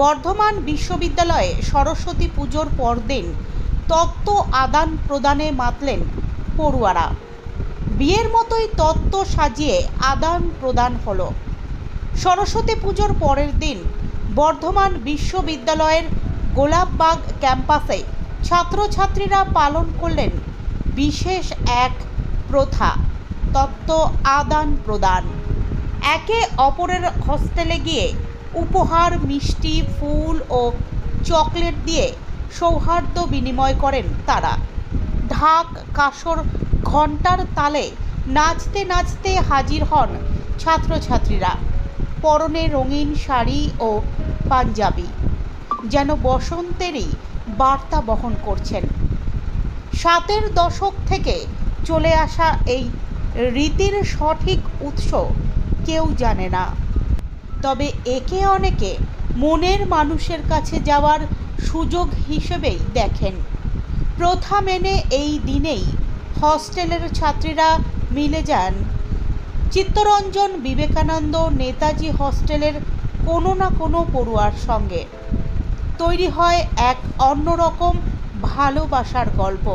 বর্ধমান বিশ্ববিদ্যালয়ে সরস্বতী পুজোর পরদিন তত্ত্ব আদান প্রদানে মাতলেন পড়ুয়ারা। বিয়ের মতোই তত্ত্ব সাজিয়ে আদান প্রদান হলো। সরস্বতী পুজোর পরের দিন বর্ধমান বিশ্ববিদ্যালয়ের গোলাপবাগ ক্যাম্পাসে ছাত্রছাত্রীরা পালন করলেন বিশেষ এক প্রথা, তত্ত্ব আদান প্রদান। একে অপরের হস্টেলে গিয়ে উপহার, মিষ্টি, ফুল ও চকলেট দিয়ে সৌহার্দ্য বিনিময় করেন তারা। ঢাক, কাসর ঘণ্টার তালে নাচতে নাচতে হাজির হন ছাত্রছাত্রীরা। পরনে রঙিন শাড়ি ও পাঞ্জাবি। যেন বসন্তেরই বার্তা বহন করছেন। সাতের দশক থেকে চলে আসা এই রীতির সঠিক উৎস কেউ জানে না। তবে একে অনেকে মনের মানুষের কাছে যাওয়ার সুযোগ হিসেবেই দেখেন। প্রথা মেনে এই দিনেই হস্টেলের ছাত্রীরা মিলে যান। চিত্তরঞ্জন বিবেকানন্দ নেতাজি হস্টেলের কোনো না কোনো পড়ুয়ার সঙ্গে। তৈরি হয় এক অন্যরকম ভালোবাসার গল্প।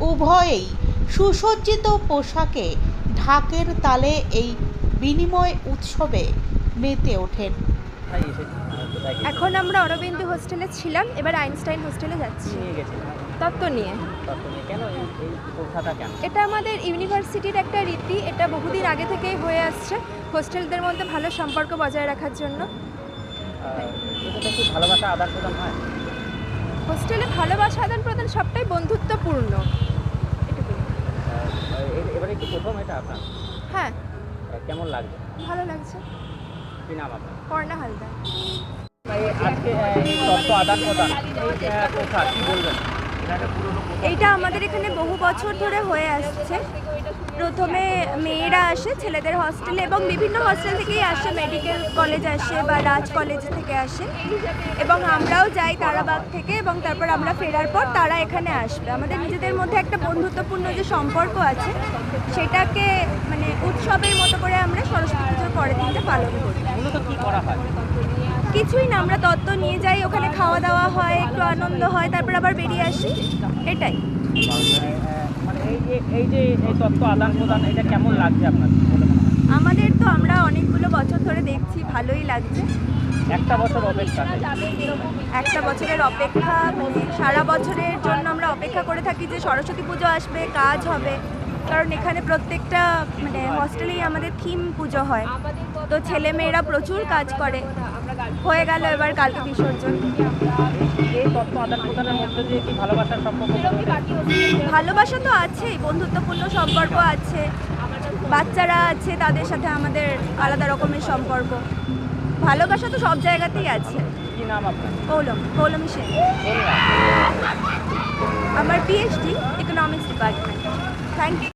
উভয়েই সুসজ্জিত পোশাকে ঢাকের তালে এই বিনিময় উৎসবে মেতে ওঠেন। গেছি এখন আমরা অরবিন্দু হোস্টেলে ছিলাম এবার আইনস্টাইন হোস্টেলে যাচ্ছি। গেছিলাম তত্ত্ব নিয়ে। তত্ত্ব নিয়ে। কেন এই এই প্রথাটা কেন? এটা আমাদের ইউনিভার্সিটির একটা রীতি এটা বহুদিন আগে থেকেই হয়ে আসছে হোস্টেলদের মধ্যে ভালো সম্পর্ক বজায় রাখার জন্য। ভালোবাসা আদান প্রদান হয়? হোস্টেলে ভালোবাসা আদান প্রদান সবটাই বন্ধুত্বপূর্ণ। এবারে কি প্রথম এটা আপনার? হ্যাঁ। কেমন লাগছে? ভালো লাগছে। কি নাম আপনার পর্ণা হালদার আজকে তত্ত্ব আদান প্রদান। এই কি বলবেন? এইটা আমাদের এখানে বহু বছর ধরে হয়ে আসছে। প্রথমে মেয়েরা আসে ছেলেদের হস্টেলে এবং বিভিন্ন হস্টেল থেকেই আসে মেডিকেল কলেজ আসে বা রাজ কলেজ থেকে আসে। এবং আমরাও যাই তারাবাগ থেকে এবং তারপর আমরা ফেরার পর তারা এখানে আসবে। আমাদের নিজেদের মধ্যে একটা বন্ধুত্বপূর্ণ যে সম্পর্ক আছে সেটাকে মানে উৎসবের মতো করে আমরা সরস্বতী পুজোর পরের দিনটা পালন করি মূলত কি করা হয় কিছুই না আমরা তত্ত্ব নিয়ে যাই ওখানে খাওয়া দাওয়া হয় একটু আনন্দ হয় তারপর আবার বেরিয়ে আসি। এটাই। এই যে এই যে এই তত্ত্ব আদান প্রদান এটা কেমন লাগছে আপনার? আমাদের তো আমরা অনেকগুলো বছর ধরে দেখছি ভালোই লাগছে। একটা বছর অপেক্ষা। একটা বছরের অপেক্ষা সারা বছরের জন্য আমরা অপেক্ষা করে থাকি যে সরস্বতী পুজো আসবে কাজ হবে। কারণ এখানে প্রত্যেকটা মানে হস্টেলেই আমাদের থিম পুজো হয়। তো ছেলে মেয়েরা প্রচুর কাজ করে। হয়ে গেল এবার কালকে বিসর্জন? ভালোবাসা তো আছেই, বন্ধুত্বপূর্ণ সম্পর্ক আছে। বাচ্চারা আছে, তাদের সাথে আমাদের আলাদা রকমের সম্পর্ক। ভালোবাসা তো সব জায়গাতেই আছে। কৌলম কৌলমী আমার PhD economics department thank you